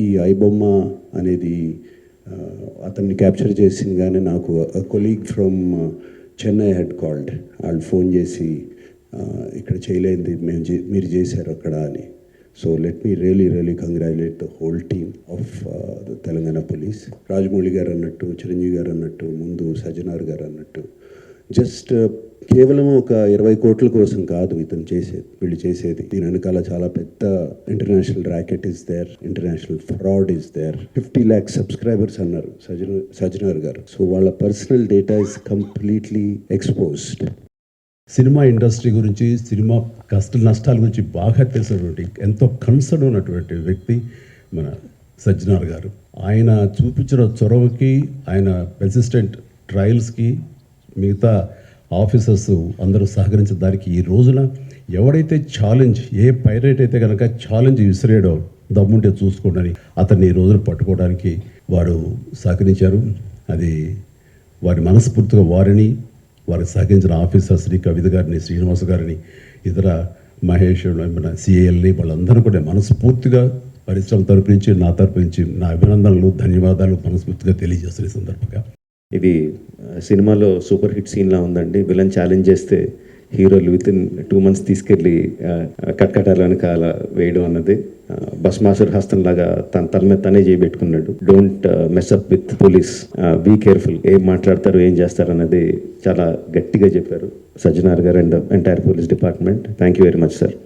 ఈ ఐబొమ్మ అనేది అతన్ని క్యాప్చర్ చేసిందిగానే నాకు colleague from Chennai had called. వాళ్ళు ఫోన్ చేసి ఇక్కడ చేయలేంది మేము చే- మీరు చేశారు అక్కడ అని. So let me really really congratulate the whole team of the Telangana police Rajamouli గారు అన్నట్టు చిరంజీవి గారు అన్నట్టు ముందు సజ్జనార్ గారు అన్నట్టు. జస్ట్ కేవలం ఒక ఇరవై కోట్ల కోసం కాదు ఇతను చేసేది వీళ్ళు చేసేది. దీని వెనకాల చాలా పెద్ద international racket is there international fraud is there fifty lakhs subscribers అన్నారు సజ్జన సజ్జనార్ గారు. సో వాళ్ళ personal data is completely exposed cinema industry గురించి సినిమా కష్ట నష్టాల గురించి బాగా తెలిసినటువంటి ఎంతో కన్సర్న్ ఉన్నటువంటి వ్యక్తి మన సజ్జనార్ గారు. ఆయన చూపించిన చొరవకి ఆయన పెన్సిస్టెంట్ ట్రయల్స్కి మిగతా ఆఫీసర్స్ అందరూ సహకరించిన దానికి ఈ రోజున ఎవడైతే ఛాలెంజ్ ఏ పైరేట్ అయితే కనుక ఛాలెంజ్ విసిరేయడో దమ్ముంటే చూసుకోండి అతన్ని ఈ రోజున పట్టుకోవడానికి వారు సహకరించారు. అది వారి మనస్ఫూర్తిగా వారిని వారికి సహకరించిన ఆఫీసర్ శ్రీ కవిత గారిని శ్రీనివాస్ గారిని ఇతర మహేష్ మన సిఏఎల్ని వాళ్ళందరూ కూడా మనస్ఫూర్తిగా పరిశ్రమ తరపు నుంచి నా తరపు నుంచి నా అభినందనలు ధన్యవాదాలు మనస్ఫూర్తిగా తెలియజేస్తున్న సందర్భంగా. ఇది సినిమాలో సూపర్ హిట్ సీన్లా ఉందండి. విలన్ ఛాలెంజ్ చేస్తే హీరోలు విత్ ఇన్ టూ మంత్స్ తీసుకెళ్ళి ఆ, కట్కటాల వెనకాల వేయడం అన్నది భస్మాసుర్ హస్తం లాగా తన తల మీద తనే చేయబెట్టుకున్నాడు don't mess up with police be careful ఏం మాట్లాడతారు ఏం చేస్తారు అన్నది చాలా గట్టిగా చెప్పారు సజ్జనార్ గారు and entire police department. Thank you very much sir